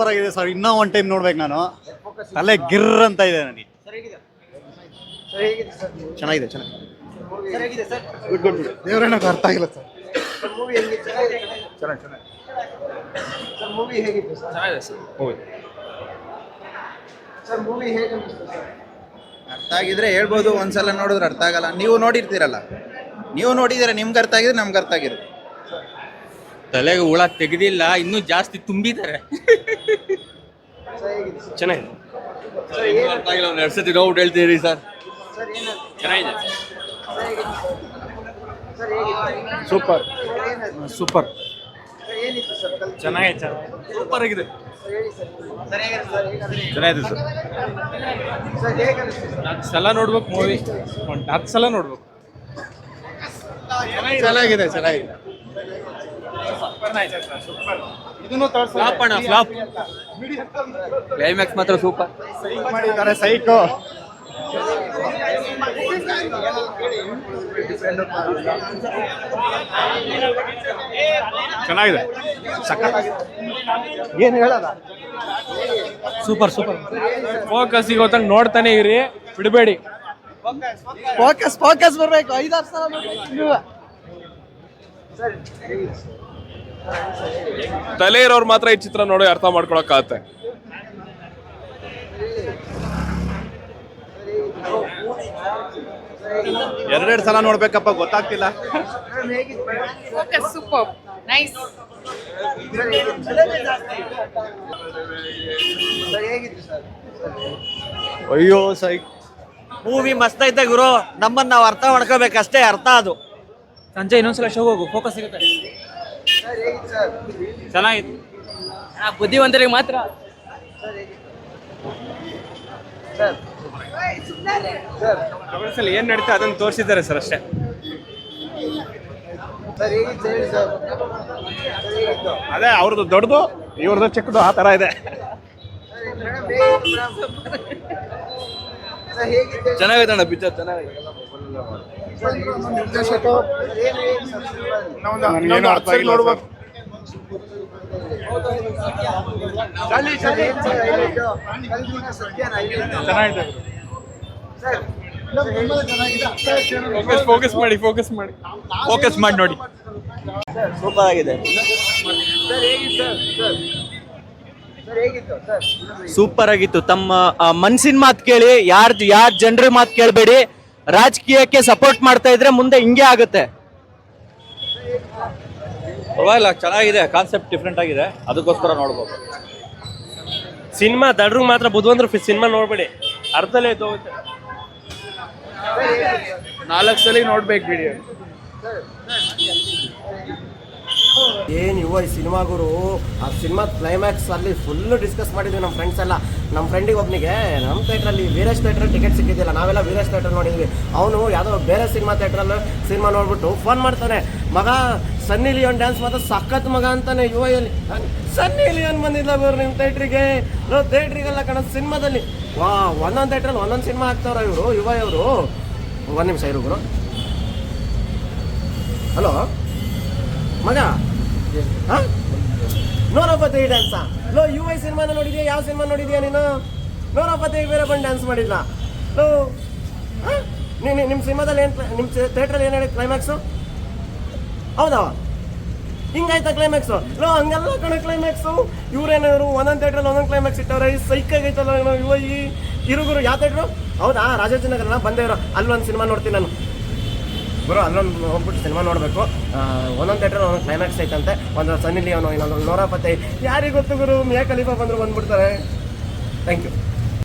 Super ಆಗಿದೆ sir. ಇನ್ನೂ one time ನೋಡ್ಬೇಕು ನಾನು. ತಲೆ ಗಿರ್ ಅಂತ ಇದೆ ನನಗೆ. ಚೆನ್ನಾಗಿದೆ ಚೆನ್ನಾಗಿದೆ. ಗುಡ್ ಗುಡ್ ಗುಡ್ ದೇವರನ್ನ ಅರ್ಥ ಆಗಿಲ್ಲ ಸರ್. ಚೆನ್ನಾಗಿ ಚೆನ್ನಾಗಿ ಅರ್ಥ ಆಗಿದ್ರೆ ಹೇಳ್ಬೋದು ಒಂದ್ಸಲ ನೋಡಿದ್ರೆ ಅರ್ಥ ಆಗಲ್ಲ. ನೀವು ನೋಡಿರ್ತೀರಲ್ಲ. ನೀವು ನೋಡಿದ್ರೆ ನಿಮ್ಗೆ ಅರ್ಥ ಆಗಿದ್ರೆ ನಮ್ಗೆ ಅರ್ಥ ಆಗಿರುತ್ತೆ. ತಲೆಗೆ ಹುಳ ತೆಗೆದಿಲ್ಲ ಇನ್ನೂ ಜಾಸ್ತಿ ತುಂಬಿದ್ದಾರೆ. ಚೆನ್ನಾಗಿದೆ ಎರಡು ಸತಿ ನೋಡ್ಬಿಟ್ಟು ಹೇಳ್ತೀರಿ ಸರ್ ಚೆನ್ನಾಗಿದೆ ಸೂಪರ್ ಸೂಪರ್ ಚೆನ್ನಾಗಿದೆ ಸೂಪರ್ ಆಗಿದೆ ಚೆನ್ನಾಗಿದೆ ಸರ್ ಹತ್ತು ಸಲ ನೋಡ್ಬೇಕು ಮೂವಿ ಒಂದು ಹತ್ತು ಸಲ ನೋಡ್ಬೇಕು ಚೆನ್ನಾಗಿದೆ ಚೆನ್ನಾಗಿದೆ ಫ್ಲಾಪ್ ಅಣ್ಣ ಫ್ಲಾಪ್ ಕ್ಲೈಮ್ಯಾಕ್ಸ್ ಮಾತ್ರ ಸೂಪರ್ ಮಾಡಿದ್ದಾರೆ ಸೈಕು. ಚೆನ್ನಾಗಿದೆ. ಏನು ಹೇಳೋದ? ಸೂಪರ್ ಸೂಪರ್ ಫೋಕಸ್ ಗೊತ್ತಂಗೆ ನೋಡ್ತಾನೆ ಇರಿ. ಬಿಡಬೇಡಿ. ಫೋಕಸ್ ಫೋಕಸ್ ಬರ್ಬೇಕು. ಐದಾರು ಸಲ ನೋಡ್ಬೇಕು ನೀವು. ತಲೆ ಇರೋರು ಮಾತ್ರ ಈ ಚಿತ್ರ ನೋಡಿ ಅರ್ಥ ಮಾಡ್ಕೊಳಕ್ಕಾಗತ್ತೆ. ಎರಡೆರಡು ಸಲ ನೋಡ್ಬೇಕಪ್ಪ ಗೊತ್ತಾಗ್ತಿಲ್ಲ. ಅಯ್ಯೋ ಸೈ ಮೂವಿ ಮಸ್ತ್ ಐತೆ ಗುರು. ನಮ್ಮನ್ನ ನಾವು ಅರ್ಥ ಮಾಡ್ಕೋಬೇಕಷ್ಟೇ ಅರ್ಥ ಅದು. ಸಂಜೆ ಇನ್ನೊಂದ್ಸಲ ಶೋ ಹೋಗು ಫೋಕಸ್ ಸಿಗುತ್ತೆ. ಚೆನ್ನಾಗಿತ್ತು. ಬುದ್ಧಿವಂತರಿಗೆ ಮಾತ್ರ. ಏನ್ ನಡೀತಾ ಅದನ್ನು ತೋರಿಸಿದ್ದಾರೆ ಸರ್ ಅಷ್ಟೇ ಅದೇ ಅವ್ರದ್ದು ದೊಡ್ಡದು ಇವ್ರದ್ದು ಚಿಕ್ಕದು ಆ ತರ ಇದೆ. ಚೆನ್ನಾಗಿದೆ ಅಣ್ಣ ಪಿಕ್ಚರ್ ಚೆನ್ನಾಗಿದೆ ಏನು ಅರ್ಥ ಆಗಿಲ್ಲ ಸರ್. ಚೆನ್ನಾಗಿದೆ ಫೋಕಸ್ ಫೋಕಸ್ ಮಾಡಿ ಫೋಕಸ್ ಮಾಡಿ ಫೋಕಸ್ ಮಾಡಿ ನೋಡಿ ಸೂಪರ್ ಆಗಿದೆ ಸೂಪರ್ ಆಗಿತ್ತು ತಮ್ಮ ಮನ್ಸಿನ ಮಾತು ಕೇಳಿ ಯಾರ್ದು ಯಾರ ಜನರ ಮಾತು ಕೇಳಬೇಡಿ ರಾಜಕೀಯಕ್ಕೆ ಸಪೋರ್ಟ್ ಮಾಡ್ತಾ ಇದ್ರೆ ಮುಂದೆ ಹಿಂಗೆ ಆಗುತ್ತೆ. ಪರವಾಗಿಲ್ಲ ಚೆನ್ನಾಗಿದೆ ಕಾನ್ಸೆಪ್ಟ್ ಡಿಫ್ರೆಂಟ್ ಆಗಿದೆ. ಅದಕ್ಕೋಸ್ಕರ ನೋಡ್ಬೋದು. ಸಿನಿಮಾ ದಡ್ರಿಗೆ ಮಾತ್ರ ಬುದ್ಧವಂತರ ಸಿನಿಮಾ ನೋಡ್ಬೇಡಿ. ಅರ್ಧಲ್ಲೇ ಹೋಗುತ್ತೆ. ನಾಲ್ಕು ಸಲ ನೋಡ್ಬೇಕು ವಿಡಿಯೋ ಏನು ಇವ ಈ ಸಿನಿಮಾ ಗುರು? ಆ ಸಿನಿಮಾ ಕ್ಲೈಮ್ಯಾಕ್ಸ್ ಅಲ್ಲಿ ಫುಲ್ ಡಿಸ್ಕಸ್ ಮಾಡಿದ್ವಿ ನಮ್ಮ ಫ್ರೆಂಡ್ಸ್ ಎಲ್ಲ. ನಮ್ಮ ಫ್ರೆಂಡಿಗೆ ಒಬ್ಬನಿಗೆ ನಮ್ಮ ಥಿಯೇಟ್ರಲ್ಲಿ ವೀರೇಶ್ ಥಿಯೇಟರ್ ಟಿಕೆಟ್ ಸಿಕ್ಕಿದ್ದಿಲ್ಲ ನಾವೆಲ್ಲ ವೀರೇಶ್ ಥಿಯೇಟ್ರ್ ನೋಡಿದ್ವಿ. ಅವನು ಯಾವುದೋ ಬೇರೆ ಸಿನಿಮಾ ಥಿಯೇಟ್ರಲ್ಲಿ ಸಿನಿಮಾ ನೋಡ್ಬಿಟ್ಟು ಫೋನ್ ಮಾಡ್ತಾನೆ. ಮಗ ಸನ್ನಿ ಲಿಯೋನ್ ಡ್ಯಾನ್ಸ್ ಮಾತ್ರ ಸಖತ್ ಮಗ ಅಂತಾನೆ ಯುವ ಎಲ್ಲಿ? ಸನ್ನಿ ಲಿಯೋನ್ ಬಂದಿಲ್ಲ ಗುರು ನಿಮ್ಮ ಥಿಯೇಟ್ರಿಗೆ ಥಿಯೇಟ್ರಿಗೆಲ್ಲ ಕಣ, ಸಿನಿಮಾದಲ್ಲಿ. ವಾ, ಒಂದೊಂದು ಥಿಯೇಟ್ರಲ್ಲಿ ಒಂದೊಂದು ಸಿನಿಮಾ ಹಾಕ್ತಾವ್ರ ಇವರು, ಯುವ ಇವರು ಒಂದು ನಿಮಿಷ ಇರು ಗುರು. ಹಲೋ? ಮಗ ಹಾ? ನೂರಪ್ಪತ್ತೈದು ಡ್ಯಾನ್ಸ ಲೋ ಯು ಐ ಸಿನಿಮಾನ ನೋಡಿದ್ಯಾ? ಯಾವ ಸಿನಿಮಾ ನೋಡಿದ್ಯಾ ನೀನು? ನೂರಪ್ಪತ್ತೈದು ಬೇರೆ ಬಂದು ಡ್ಯಾನ್ಸ್ ಮಾಡಿಲ್ಲ ಲೋ ನೀನು ನಿಮ್ಮ ಸಿನಿಮಾದಲ್ಲಿ ಏನು ನಿಮ್ಮ ಥಿಯೇಟ್ರಲ್ಲಿ ಏನು ಹೇಳಿ ಕ್ಲೈಮ್ಯಾಕ್ಸು ಹೌದಾ? ಹಿಂಗಾಯ್ತಾ ಕ್ಲೈಮ್ಯಾಕ್ಸು ಲೋ, ಹಂಗಲ್ಲ ಕಣ ಕ್ಲೈಮ್ಯಾಕ್ಸು ಇವ್ರೇನವರು ಒಂದೊಂದು ಥಿಯೇಟ್ರಲ್ಲಿ ಒಂದೊಂದು ಕ್ಲೈಮ್ಯಾಕ್ಸ್ ಇಟ್ಟವ್ರೆ? ಈ ಸೈಕಾಗೈತಲ್ಲ ಇವ ಈ ಇರುಗುರು ಯಾವ ಥಿಯೇಟ್ರು ಹೌದಾ? ರಾಜಾಜಿನಗರನ? ಬಂದೇ ಇರೋ. ಅಲ್ಲೊಂದು ಸಿನಿಮಾ ನೋಡ್ತೀನಿ ನಾನು. ಗುರು ಅಲ್ಲೊಂದು ಹೋಗ್ಬಿಟ್ಟು ಸಿನಿಮಾ ನೋಡಬೇಕು. ಒಂದೊಂದು ಥಿಯೇಟರ್ ಒಂದೊಂದು ಕ್ಲೈಮ್ಯಾಕ್ಸ್ ಐತಂತೆ. ಒಂದು ಸನ್ನಿಲಿ ಅವನು ಇನ್ನೊಂದು ನೂರ ಎಪ್ಪತ್ತೈದು ಯಾರಿಗೆ ಗೊತ್ತು ಗುರು, ಮಿಯಾ ಬಂದರು ಬಂದ್ಬಿಡ್ತಾರೆ. Thank you